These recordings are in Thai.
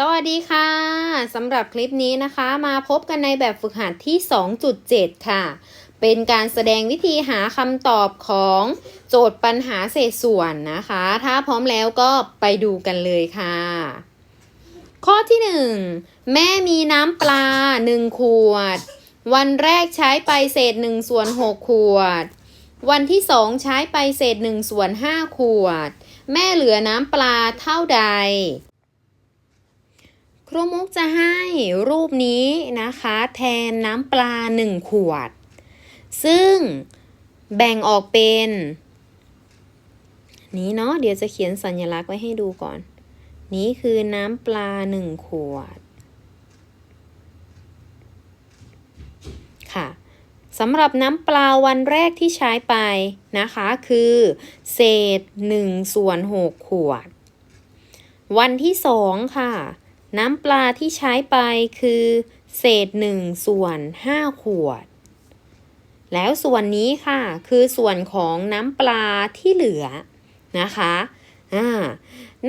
สวัสดีค่ะ สำหรับคลิปนี้นะคะมาพบกันในแบบฝึกหัดที่ 2.7 ค่ะ เป็นการแสดงวิธีหาคำตอบของโจทย์ปัญหาเศษส่วนนะคะ ถ้าพร้อมแล้วก็ไปดูกันเลยค่ะ ข้อที่ 1 แม่มีน้ำปลา 1 ขวด วันแรกใช้ไปเศษ1ส่วน6ขวด วันที่ 2 ใช้ไปเศษ1ส่วน5ขวด แม่เหลือน้ำปลาเท่าใด ครูมุกจะให้รูปนี้นะคะ แทนน้ำปลา 1 ขวด ซึ่งแบ่งออกเป็น นี้เนาะเดี๋ยวจะเขียนสัญลักษณ์ไว้ให้ดูก่อน นี้คือน้ำปลา 1 ขวด ค่ะสำหรับน้ำปลาวันแรกที่ใช้ไปนะคะ คือ เศษ1ส่วน6ขวด วันที่ 2 ค่ะ น้ำปลาที่ใช้ไปคือ เศษ1ส่วน5ขวด แล้วส่วนนี้ค่ะคือส่วนของน้ำปลาที่เหลือนะคะอ่า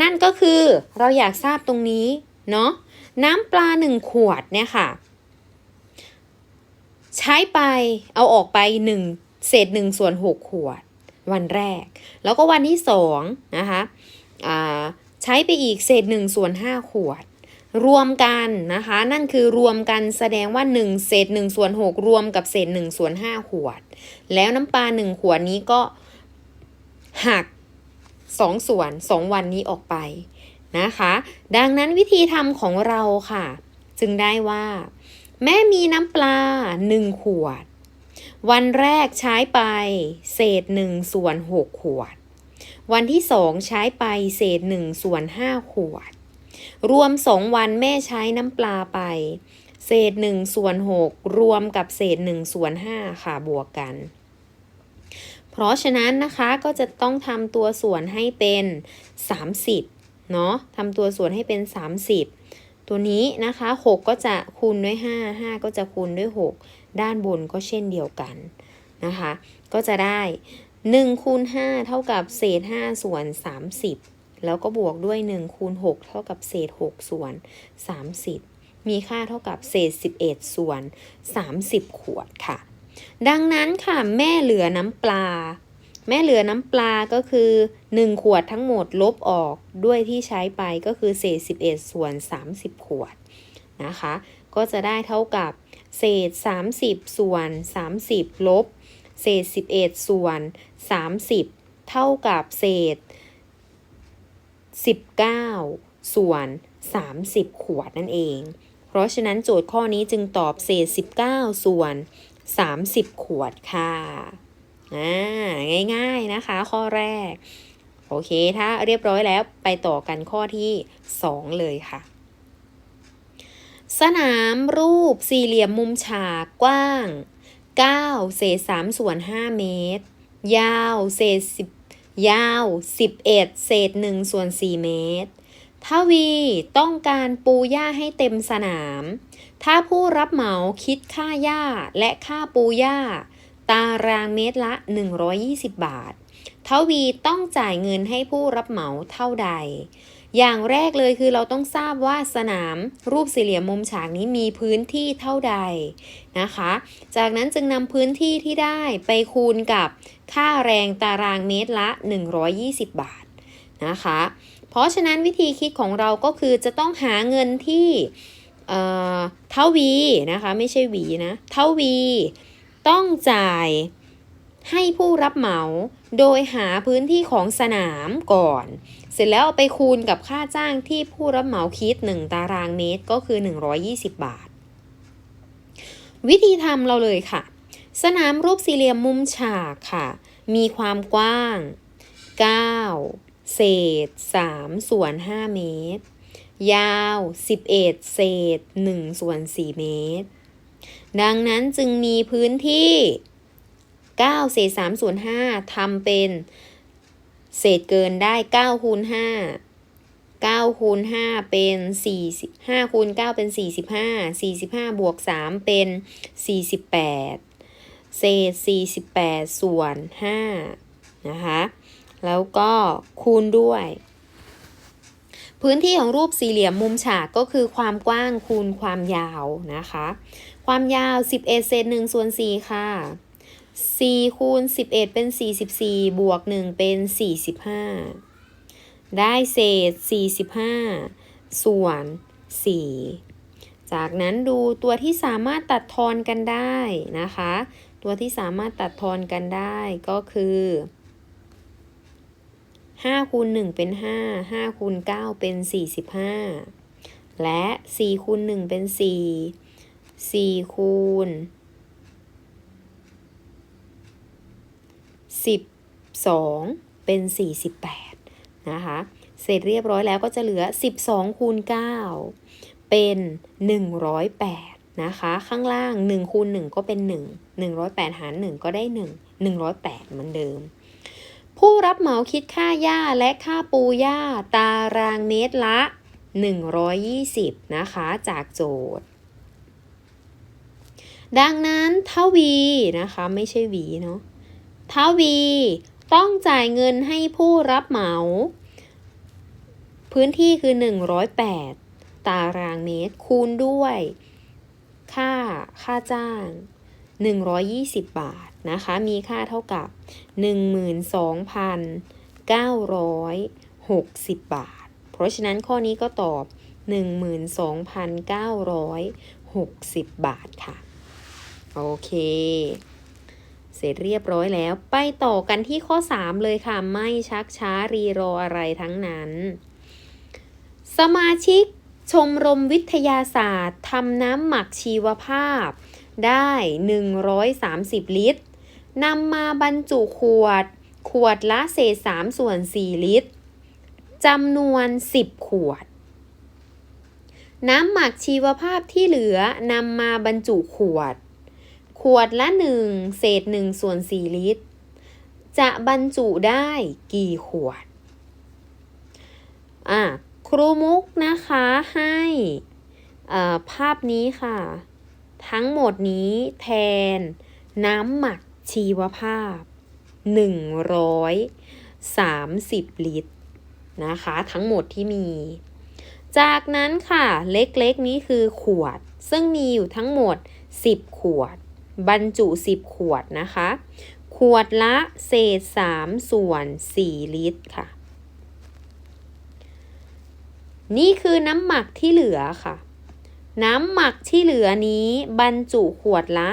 นั่นก็คือเราอยากทราบตรงนี้เนาะน้ำปลา1ขวดเนี่ยค่ะ ใช้ไปเอาออกไป1เศษ1ส่วน6ขวด วันแรก แล้วก็วันที่2นะคะอ่าใช้ไปอีกเศษ1ส่วน5ขวด รวมกันนะคะ นั่นคือรวมกันแสดงว่า 1 เศษ1ส่วน6รวมกับเศษ1ส่วน5ขวด แล้วน้ำปลา1ขวดนี้ก็หัก 2 ส่วน 2 วันนี้ออกไปนะคะ ดังนั้นวิธีทำของเราค่ะ จึงได้ว่า แม่มีน้ำปลา 1 ขวด วันแรกใช้ไป เศษ1ส่วน6ขวด วันที่ 2 ใช้ไปเศษ1ส่วน5ขวด รวม2วันแม่ใช้น้ำปลาไป เศษ1ส่วน6รวมกับเศษ1ส่วน5ค่ะบวกกัน เพราะฉะนั้นนะคะก็จะต้องทำตัวส่วนให้เป็น 30 เนาะทำตัวส่วนให้เป็น 30 ตัวนี้นะคะ 6 ก็จะคูณด้วย 5 5 ก็จะคูณด้วย 6 ด้านบนก็เช่นเดียวกันนะคะ ก็จะได้1คูณ5เท่ากับเศษ5ส่วน 30 แล้วก็บวกด้วย 1 คูณ 6 เท่ากับเศษ 6 ส่วน 30 มีค่าเท่ากับเศษ 11 ส่วน 30 ขวดค่ะ ดังนั้นค่ะแม่เหลือน้ำปลา แม่เหลือน้ำปลาก็คือ 1 ขวดทั้งหมดลบออกด้วยที่ใช้ไปก็คือเศษ 11 ส่วน 30 ขวดนะคะ ก็จะได้เท่ากับเศษ 30 ส่วน 30 ลบ เศษ 11 ส่วน 30 เท่ากับเศษ 19 ส่วน 30 ขวดนั่นเอง เพราะฉะนั้นโจทย์ข้อนี้จึงตอบเศษ 19 ส่วน 30 ขวดค่ะอ่าง่ายๆนะคะข้อแรก โอเค ถ้าเรียบร้อยแล้วไปต่อกันข้อที่ 2 เลยค่ะ สนามรูปสี่เหลี่ยมมุมฉากกว้าง 9 เศษ3ส่วน 5 เมตร ยาว เศษ10 ยาว 11 เศษ1ส่วน 4 เมตร ถ้าวีต้องการปูหญ้าให้เต็มสนาม ถ้าผู้รับเหมาคิดค่าหญ้าและค่าปูหญ้า ตารางเมตรละ 120 บาท ทวีต้องจ่ายเงินให้ผู้รับเหมาเท่าใด อย่างแรกเลยคือเราต้องทราบว่าสนามรูปสี่เหลี่ยมมุมฉากนี้มีพื้นที่เท่าใดนะคะ จากนั้นจึงนำพื้นที่ที่ได้ไปคูณกับค่าแรงตารางเมตรละ 120 บาทนะคะ เพราะฉะนั้นวิธีคิดของเราก็คือจะต้องหาเงินที่เท่าวีนะคะไม่ใช่วีนะเท่าวีต้องจ่ายให้ผู้รับเหมาโดยหาพื้นที่ของสนามก่อน สร็จแล้วเอาไปคูณกับค่าจ้างที่ผู้รับเหมาคิด 1 ตารางเมตรก็คือ 120 บาท วิธีทำเราเลยค่ะ สนามรูปสี่เหลี่ยมมุมฉากค่ะ มีความกว้าง 9 เศษ 3 ส่วน 5 เมตร ยาว 11 เศษ 1 ส่วน 4 เมตร ดังนั้นจึงมีพื้นที่ 9 เศษ 3 ส่วน 5ทำเป็น เศษเกินได้9คูณ5 9คูณ5เป็น4 5คูณ9เป็น45 45บวก3เป็น48เศษ48ส่วน5นะคะ แล้วก็คูณด้วย พื้นที่ของรูปสี่เหลี่ยมมุมฉากก็คือความกว้างคูณความยาวนะคะ ความยาว 11เศษ1ส่วน4ค่ะ 4คูณ11 เป็น 44 บวก 1 เป็น 45 ได้เศษ 45 ส่วน 4 จากนั้นดูตัวที่สามารถตัดทอนกันได้นะคะ ตัวที่สามารถตัดทอนกันได้ก็คือ5คูณ1เป็น 5 5คูณ9เป็น 45 และ4คูณ1เป็น 4 4คูณ 12 เป็น 48 นะคะ เสร็จเรียบร้อยแล้วก็จะเหลือ 12 คูณ 9 เป็น 108 นะคะ ข้างล่าง 1 คูณ 1 ก็เป็น 1 108 หาร 1 ก็ได้ 1 108 เหมือนเดิม ผู้รับเหมาคิดค่าหญ้าและค่าปูหญ้าตารางเมตรละ 120 นะคะ จากโจทย์ดังนั้นทวีนะคะ ไม่ใช่วีเนาะ ทวี ต้องจ่ายเงินให้ผู้รับเหมา พื้นที่คือ 108 ตารางเมตร คูณด้วย ค่าค่าจ้าง 120 บาทนะคะ มีค่าเท่ากับ 12,960 บาท เพราะฉะนั้นข้อนี้ก็ตอบ 12,960 บาทค่ะ โอเค เสร็จเรียบร้อยแล้ว ไปต่อกันที่ข้อ 3 เลยค่ะ ไม่ชักช้ารีรออะไรทั้งนั้น สมาชิกชมรมวิทยาศาสตร์ทำน้ำหมักชีวภาพ ได้ 130 ลิตรนำมาบรรจุขวด ขวดละเศษ3ส่วน 4 ลิตรจำนวน 10 ขวด น้ำหมักชีวภาพที่เหลือนำมาบรรจุขวด ขวดละ1เศษ1ส่วน4ลิตร จะบรรจุได้กี่ขวด อะครูมุกนะคะให้ภาพนี้ค่ะ ทั้งหมดนี้แทนน้ำหมักชีวภาพ 130 ลิตร นะคะ ทั้งหมดที่มี จากนั้นค่ะเล็กๆนี้คือขวด ซึ่งมีอยู่ทั้งหมด 10 ขวด บรรจุ 10 ขวดนะคะ ขวดละเศษ 3 ส่วน 4 ลิตรค่ะ นี่คือน้ำหมักที่เหลือค่ะ น้ำหมักที่เหลือนี้บรรจุขวดละ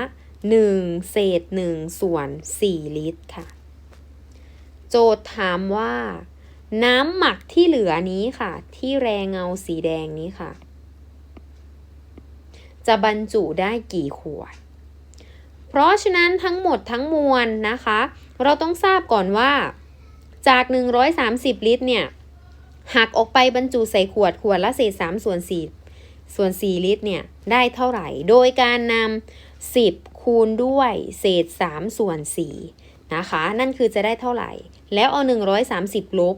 1 เศษ 1 ส่วน 4 ลิตรค่ะ โจทย์ถามว่า น้ำหมักที่เหลือนี้ค่ะ ที่แรงเงาสีแดงนี้ค่ะ จะบรรจุได้กี่ขวด เพราะฉะนั้นทั้งหมดทั้งมวลนะคะ เราต้องทราบก่อนว่าจาก 130 ลิตรเนี่ยหักออกไปบรรจุใส่ขวดขวดละเศษ3ส่วน4ส่วน 4 ลิตรเนี่ยได้เท่าไหร่ โดยการนำ10 คูณด้วยเศษ3ส่วน4นะคะ นั่นคือจะได้เท่าไหร่ แล้วเอา 130 ลบ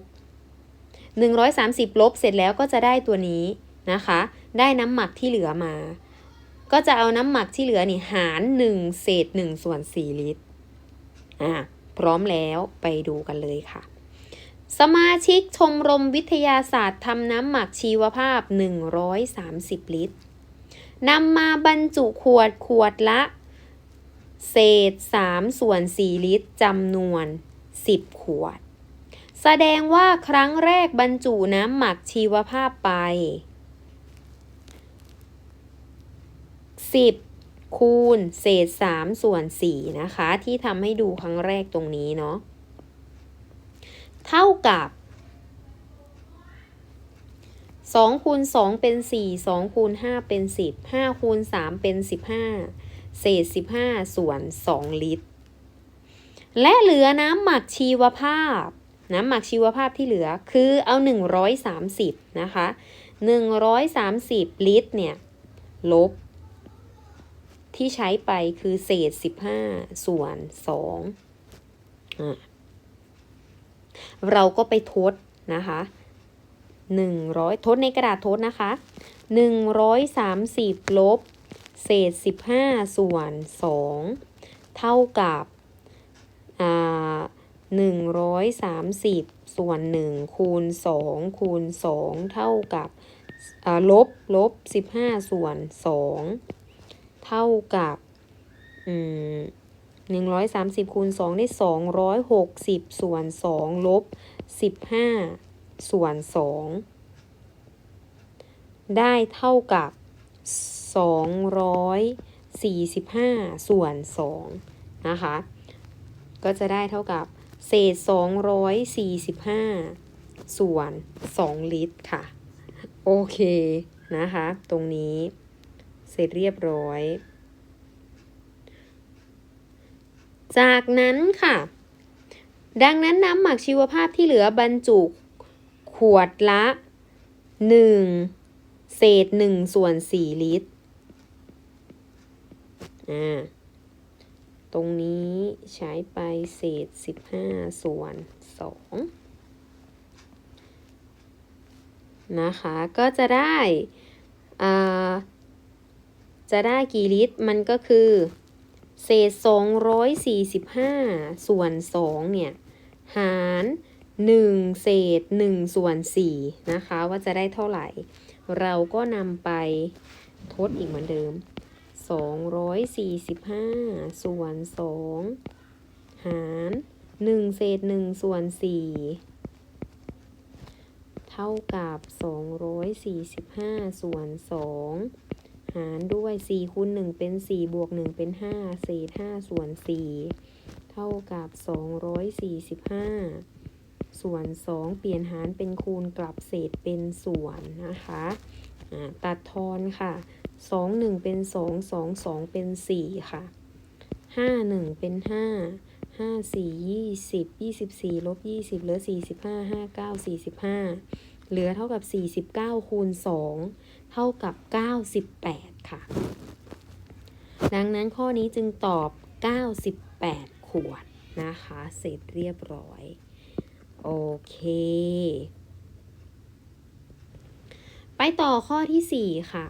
130 ลบเสร็จแล้วก็จะได้ตัวนี้นะคะ ได้น้ำหมักที่เหลือมา ก็จะเอาน้ำหมักที่เหลือนี่หาร1เศษ1ส่วน4ลิตรอะพร้อมแล้วไปดูกันเลยค่ะ สมาชิกชมรมวิทยาศาสตร์ทำน้ำหมักชีวภาพ 130 ลิตรนำมาบรรจุขวดขวดละ เศษ 3 ส่วน 4 ลิตรจำนวน 10 ขวด แสดงว่าครั้งแรกบรรจุน้ำหมักชีวภาพไป 10 คูณเศษ 3 ส่วน 4 นะคะ ที่ทำให้ดูครั้งแรกตรงนี้เนาะเท่ากับ2คูณ2เป็น4 2คูณ5เป็น10 5คูณ3เป็น15เศษ15ส่วน2ลิตร และเหลือน้ำหมักชีวภาพ น้ำหมักชีวภาพที่เหลือคือเอา130นะคะ130ลิตรเนี่ย ลบ ที่ใช้ไปคือเศษ15ส่วน2อะเราก็ไปทดนะคะ100ทดในกระดาษทดนะคะ130ลบเศษ15ส่วน2เท่ากับ130ส่วน1คูณ2คูณ2เท่ากับอ่าลบลบ15ส่วน2 เท่ากับหนึ่งร้อยสามสิบคูณสองได้สองร้อยหกสิบส่วนสองลบสิบห้าส่วนสองได้เท่ากับสองร้อยสี่สิบห้าส่วนสองนะคะ ก็จะได้เท่ากับเศษสองร้อยสี่สิบห้าส่วนสองลิตรค่ะ โอเคนะคะ ตรงนี้ ร็จเรียบร้อย จากนั้นค่ะ ดังนั้นน้ำหมักชีวภาพที่เหลือบรรจุขวดละ 1 เศษ 1 ส่วน 4 ลิตร อ่า ตรงนี้ใช้ไปเศษ 15 ส่วน 2 นะคะ ก็จะได้อ่า จะได้กี่ลิตร มันก็คือ เศษ 245 ส่วน 2 เนี่ย หาร 1 เศษ 1 ส่วน 4 นะคะ ว่าจะได้เท่าไหร่ เราก็นำไปทดอีกเหมือนเดิม 245 ส่วน 2 หาร 1 เศษ 1 ส่วน 4 เท่ากับ 245 ส่วน 2 หารด้วย4คูณ1เป็น 4 บวก 1 เป็น 5 เศษ 5 ส่วน 4 เท่ากับ 245 ส่วน 2 เปลี่ยนหารเป็นคูณกลับเศษเป็นส่วนนะคะตัดทอนค่ะสองหนึ่งเป็นสองสองสองเป็นสี่ค่ะห้าหนึ่งเป็นห้าห้าสี่ยี่สิบยี่สิบสี่ลบยี่สิบเหลือสี่สิบห้าห้า เก้าสี่สิบห้าเหลือเท่ากับสี่สิบเก้าคูณสองเท่ากับเก้าสิบแปดค่ะ ดังนั้นข้อนี้จึงตอบเก้าสิบแปดขวดนะคะ เสร็จเรียบร้อย โอเค ไปต่อข้อที่สี่ค่ะ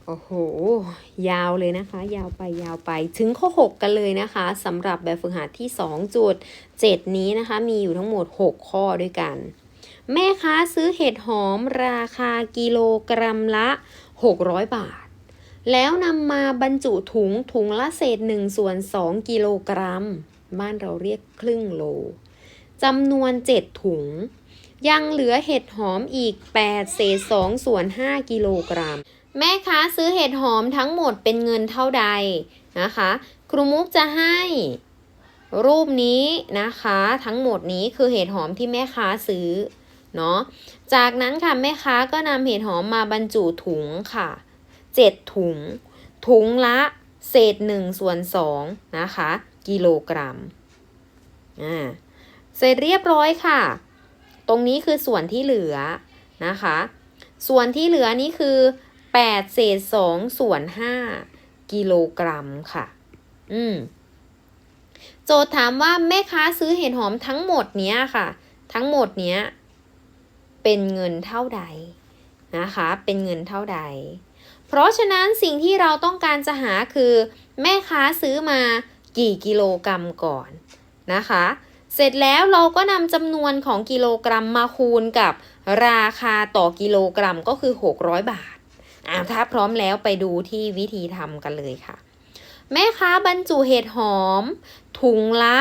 โอ้โห ยาวเลยนะคะ ยาวไปยาวไปถึงข้อ 6 กันเลยนะคะสำหรับแบบฝึกหัดที่ 2.7 นี้นะคะ มีอยู่ทั้งหมด 6 ข้อด้วยกัน แม่ค้าซื้อเห็ดหอมราคากิโลกรัมละ 600 บาท แล้วนำมาบรรจุถุงถุงละเศษ1ส่วน 2 กิโลกรัม บ้านเราเรียกครึ่งโลจำนวน 7 ถุงยังเหลือเห็ดหอมอีก 8 เศษ2ส่วน 5 กิโลกรัม แม่ค้าซื้อเห็ดหอมทั้งหมดเป็นเงินเท่าใดนะคะ ครูมุกจะให้รูปนี้นะคะ ทั้งหมดนี้คือเห็ดหอมที่แม่ค้าซื้อเนาะจากนั้นค่ะแม่ค้าก็นำเห็ดหอมมาบรรจุถุงค่ะ7ถุง ถุงละเศษ1ส่วน2นะคะ กิโลกรัมอ่าเสร็จเรียบร้อยค่ะ ตรงนี้คือส่วนที่เหลือนะคะ ส่วนที่เหลือนี้คือ 8 เศษ 2 ส่วน 5 กิโลกรัมค่ะ อืม โจทย์ถามว่าแม่ค้าซื้อเห็ดหอมทั้งหมดเนี้ยค่ะ ทั้งหมดเนี้ย เป็นเงินเท่าใดนะคะ เป็นเงินเท่าใด เพราะฉะนั้นสิ่งที่เราต้องการจะหาคือ แม่ค้าซื้อมากี่กิโลกรัมก่อนนะคะ เสร็จแล้วเราก็นำจำนวนของกิโลกรัมมาคูณกับราคาต่อกิโลกรัมก็คือ 600 บาท อ่าถ้าพร้อมแล้วไปดูที่วิธีทำกันเลยค่ะ แม่ค้าบรรจุเห็ดหอม ถุงละ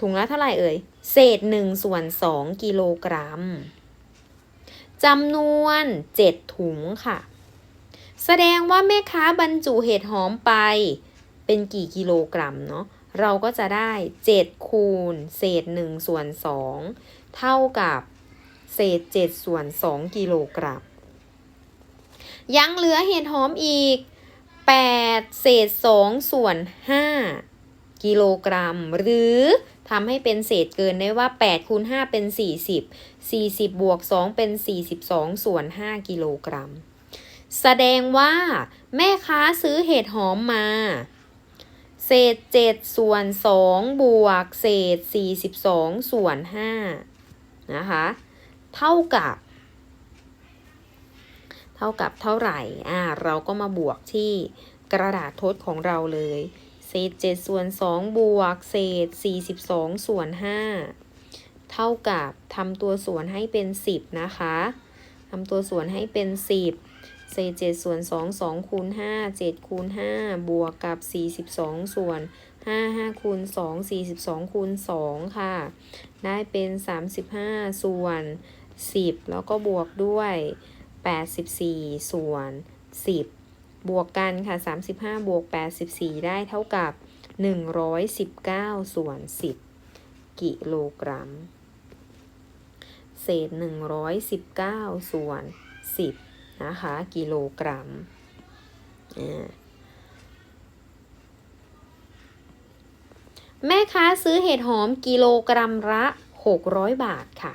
ถุงละเท่าไหร่เอ่ย เศษ1ส่วน2กิโลกรัมจำนวน7ถุงค่ะ แสดงว่าแม่ค้าบรรจุเห็ดหอมไป เป็นกี่กิโลกรัมเนาะเราก็จะได้ 7 คูณ เศษ 1 ส่วน 2 เท่ากับ เศษ 7 ส่วน 2 กิโลกรัม ยังเหลือเห็ดหอมอีก 8 เศษ 2 ส่วน 5 กิโลกรัม หรือทำให้เป็นเศษเกินได้ว่า8คูณ5เป็น 40 40 บวก 2 เป็น 42 ส่วน 5 กิโลกรัม แสดงว่า แม่ค้าซื้อเห็ดหอมมาเศษ7ส่วน2บวกเศษ42ส่วน5นะคะ เท่ากับ เท่ากับเท่าไหร่อ่าเราก็มาบวกที่กระดาษทดของเราเลย เศษ7ส่วน2บวกเศษ 42 ส่วน 5 เท่ากับทำตัวส่วนให้เป็น 10 นะคะทำตัวส่วนให้เป็น 10 เศษ7ส่วน2 2คูณ5 7คูณ5บวกกับ 42 ส่วน5 5คูณ2 42คูณ2ค่ะ ได้เป็น 35 ส่วน 10 แล้วก็บวกด้วย 84 ส่วน 10 บวกกันค่ะ 35 บวก 84 ได้เท่ากับ 119 ส่วน 10 กิโลกรัม เศษ 119 ส่วน 10 นะคะ กิโลกรัมแม่ค้าซื้อเห็ดหอมกิโลกรัมละ 600 บาทค่ะ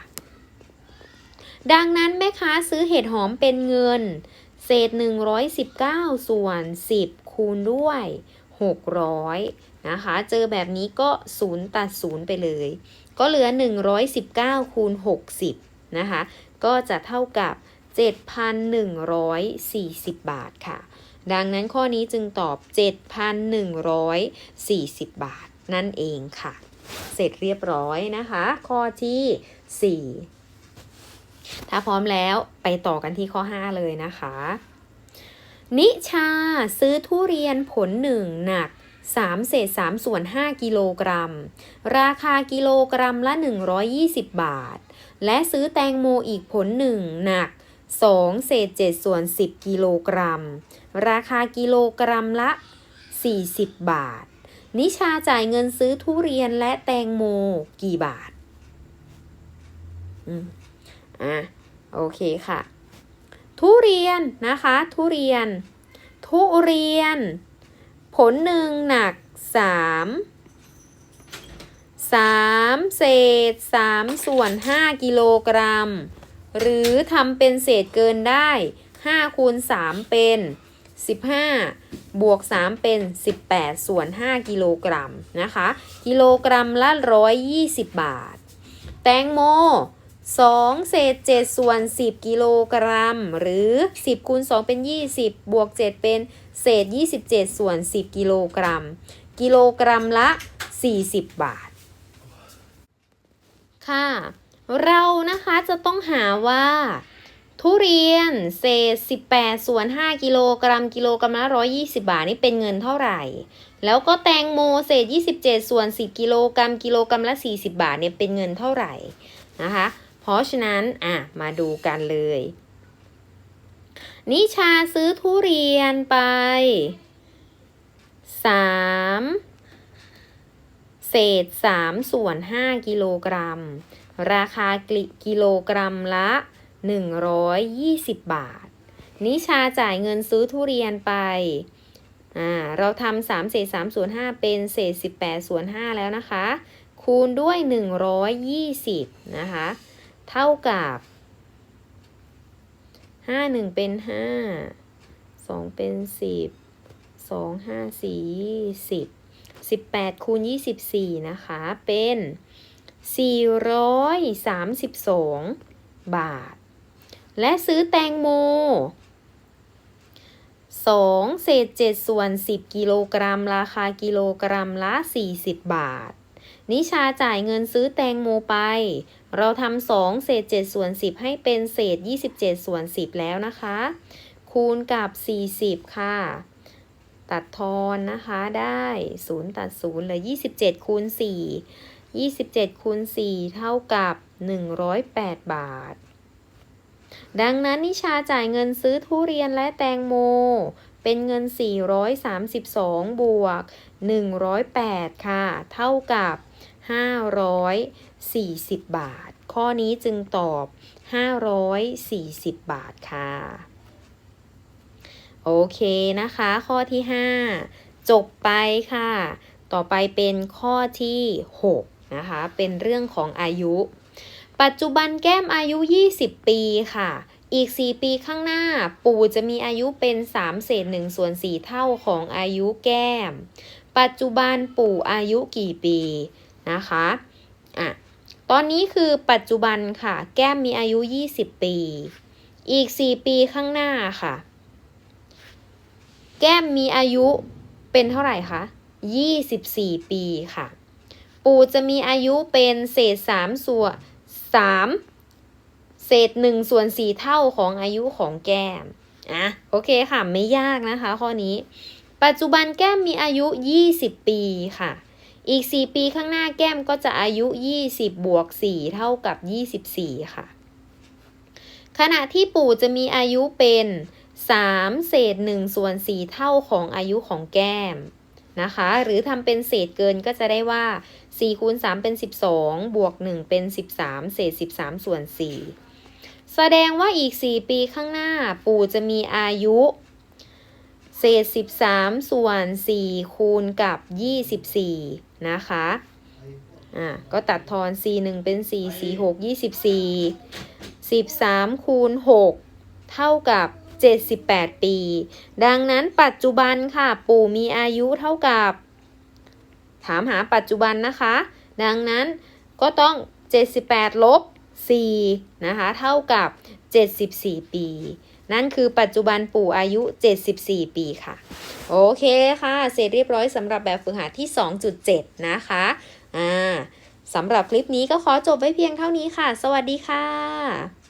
ดังนั้นแม่ค้าซื้อเห็ดหอมเป็นเงิน เศษ 119 ส่วน 10 คูณด้วย 600 นะคะ เจอแบบนี้ก็ 0 ตัด 0 ไปเลย ก็เหลือ 119 คูณ 60 นะคะ ก็จะเท่ากับ 7,140 บาทค่ะ ดังนั้นข้อนี้จึงตอบ 7,140 บาทนั่นเองค่ะ เสร็จเรียบร้อยนะคะ ข้อที่ 4 ถ้าพร้อมแล้วไปต่อกันที่ข้อ 5 เลยนะคะ นิชาซื้อทุเรียนผลหนึ่งหนัก3เศษ3ส่วน 5 กิโลกรัม ราคากิโลกรัมละ 120 บาท และซื้อแตงโมอีกผลหนึ่งหนัก2เศษ7ส่วน 10 กิโลกรัม ราคากิโลกรัมละ 40 บาท นิชาจ่ายเงินซื้อทุเรียนและแตงโมกี่บาท อืม อะโอเคค่ะ ทุเรียนนะคะ ทุเรียน ทุเรียน ผลหนึ่งหนักสามสามเศษสามส่วนห้ากิโลกรัม หรือทำเป็นเศษเกินได้ห้าคูณสามเป็นสิบห้าบวกสามเป็นสิบแปดส่วนห้ากิโลกรัมนะคะ กิโลกรัมละร้อยยี่สิบบาท แตงโม 2 เศษ 7 ส่วน 10 กิโลกรัม หรือ 10คูณ2 เป็น 20 บวก 7 เป็นเศษ 27 ส่วน 10 กิโลกรัม กิโลกรัมละ 40 บาท ค่ะ เรานะคะจะต้องหาว่า ทุเรียนเศษ 18 ส่วน 5 กิโลกรัม กิโลกรัมละ 120 บาท นี่เป็นเงินเท่าไหร่ แล้วก็แตงโมเศษ 27 ส่วน 10 กิโลกรัม กิโลกรัมละ 40 บาทเนี่ยเป็นเงินเท่าไหร่นะคะ เพราะฉะนั้นอะมาดูกันเลย นิชาซื้อทุเรียนไป3เศษ3ส่วน5กิโลกรัม ราคากิโลกรัมละ120บาท นิชาจ่ายเงินซื้อทุเรียนไปอ่าเราทำ3เศษ3ส่วน5เป็นเศษ18ส่วน5แล้วนะคะ คูณด้วย120นะคะ เท่ากับห้าหนึ่งเป็นห้าสองเป็นสิบสองห้าสี่ยี่สิบสิบแปดคูณยี่สิบสี่นะคะ เป็นสี่ร้อยสามสิบสองบาท และซื้อแตงโมสองเศษเจ็ดส่วนสิบกิโลกรัม ราคากิโลกรัมละสี่สิบบาท นิชาจ่ายเงินซื้อแตงโมไป เราทำสองเศษเจ็ดส่วนสิบให้เป็นเศษยี่สิบเจ็ดส่วนสิบแล้วนะคะ คูณกับสี่สิบค่ะ ตัดทอนนะคะได้ศูนย์ตัดศูนย์เหลือยี่สิบเจ็ดคูณสี่ยี่สิบเจ็ดคูณสี่เท่ากับหนึ่งร้อยแปดบาท ดังนั้นนิชาจ่ายเงินซื้อทุเรียนและแตงโม เป็นเงิน 432 บวก 108 ค่ะ เท่ากับ 540 บาท ข้อนี้จึงตอบ 540 บาทค่ะ โอเคนะคะ ข้อที่ 5 จบไปค่ะ ต่อไปเป็นข้อที่ 6 นะคะ เป็นเรื่องของอายุ ปัจจุบันแก้มอายุ 20 ปีค่ะ อีก 4 ปีข้างหน้า ปู่จะมีอายุเป็น 3 เศษ1ส่วน 4 เท่าของอายุแก้ม ปัจจุบันปู่อายุกี่ปีนะคะอะ ตอนนี้คือปัจจุบันค่ะ แก้มมีอายุ 20 ปี อีก 4 ปีข้างหน้าค่ะ แก้มมีอายุเป็นเท่าไหร่คะ 24 ปีค่ะ ปู่จะมีอายุเป็นเศษ 3 ส่วน3เศษ 1 ส่วน 4 เท่าของอายุของแก้มอะโอเคค่ะ ไม่ยากนะคะข้อนี้ ปัจจุบันแก้มมีอายุ 20 ปีค่ะ อีก 4 ปีข้างหน้าแก้มก็จะอายุ 20 บวก 4 เท่ากับ 24 ค่ะ ขณะที่ปู่จะมีอายุเป็น 3 เศษ1ส่วน 4 เท่าของอายุของแก้มนะคะ หรือทำเป็นเศษเกินก็จะได้ว่า 4 คูณ 3 เป็น 12 บวก 1 เป็น 13 เศษ 13 ส่วน 4 แสดงว่าอีก 4 ปีข้างหน้าปู่จะมีอายุ เศษ 13 ส่วน 4 คูณกับ 24 นะคะอะก็ตัดทอน4 1เป็น 4 4 6 24 13 คูณ 6 เท่ากับ 78 ปี ดังนั้นปัจจุบันค่ะ ปู่มีอายุเท่ากับ ถามหาปัจจุบันนะคะ ดังนั้นก็ต้อง 78 ลบ 4 นะคะ เท่ากับ 74 ปี นั่นคือปัจจุบันปู่อายุ 74 ปีค่ะ โอเคค่ะ เสร็จเรียบร้อยสำหรับแบบฝึกหัดที่ 2.7 นะคะอ่าสำหรับคลิปนี้ก็ขอจบไว้เพียงเท่านี้ค่ะ สวัสดีค่ะ